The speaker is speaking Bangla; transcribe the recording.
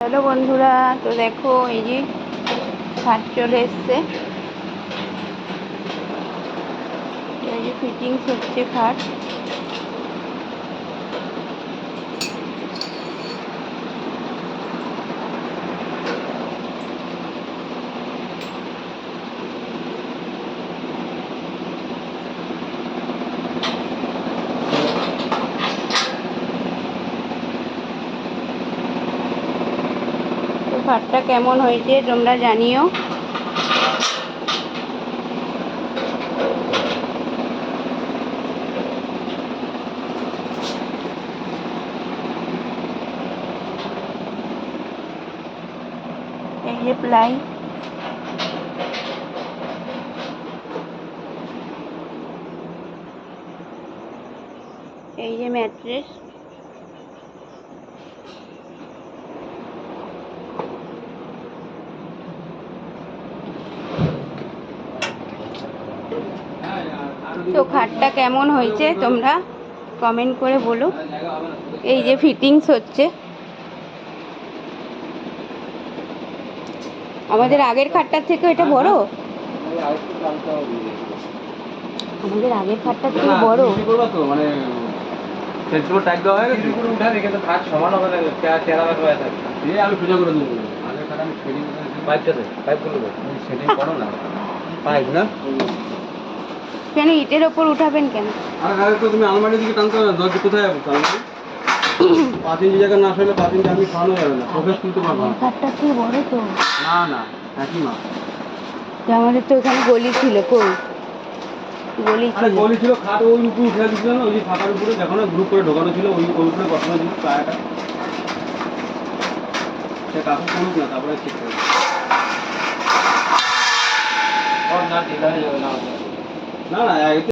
হ্যালো বন্ধুরা তো দেখো এই যে খাট চলে এসছে। এই যে ফিটিংস হচ্ছে খাট খাটটা কেমন হয়েছে তোমরা জানিও। এই যে প্লাই। এই যে ম্যাট্রেস। তো খাটটা কেমন হয়েছে তোমরা কমেন্ট করে বলো। এই যে ফিটিংস হচ্ছে। আমাদের আগের খাটটার থেকে এটা বড়? আমাদের আগের খাটটার থেকে বড়? মানে সেন্ট্রো ট্যাগ দেওয়া হয়ে গেছে? করে উঠাবে কিন্তু খাট সমান হবে না তেরা বেঁকা হয়ে থাকবে দিয়ে আমি সোজা করে দেবো। আগের খাটা আমি সেটিং পাইপটাতে পাইপগুলো দে। সেটিং করো না। পাইপ না? কেন? ইটের ওপর উঠাবেন কেন? আর তো তুমি আলমারির দিকে টানতে না দরজা কোথায় যাব আলমারি পাঁচ ইঞ্চি জায়গা না সরলে পাঁচ ইঞ্চি আমি খাওয়ানো যাবে না প্রবেশ তুলতে পারব না। খাটটা কি বড় তো? না না একই মা তো আমাদের তো এখানে গলি ছিল কই? গলি আরে ছিল গলি ছিল খাট ওই উপরে উঠে দিচ্ছিল না ওই যে ফাঁকার উপরে দেখো না গ্রুপ করে ঢোকানো ছিল ওই ওই উপরে বসানো ছিল পায়াটা। সে কাকু করুক না তারপরে ঠিক ওর না ঢিলা হয়ে যাবে না না না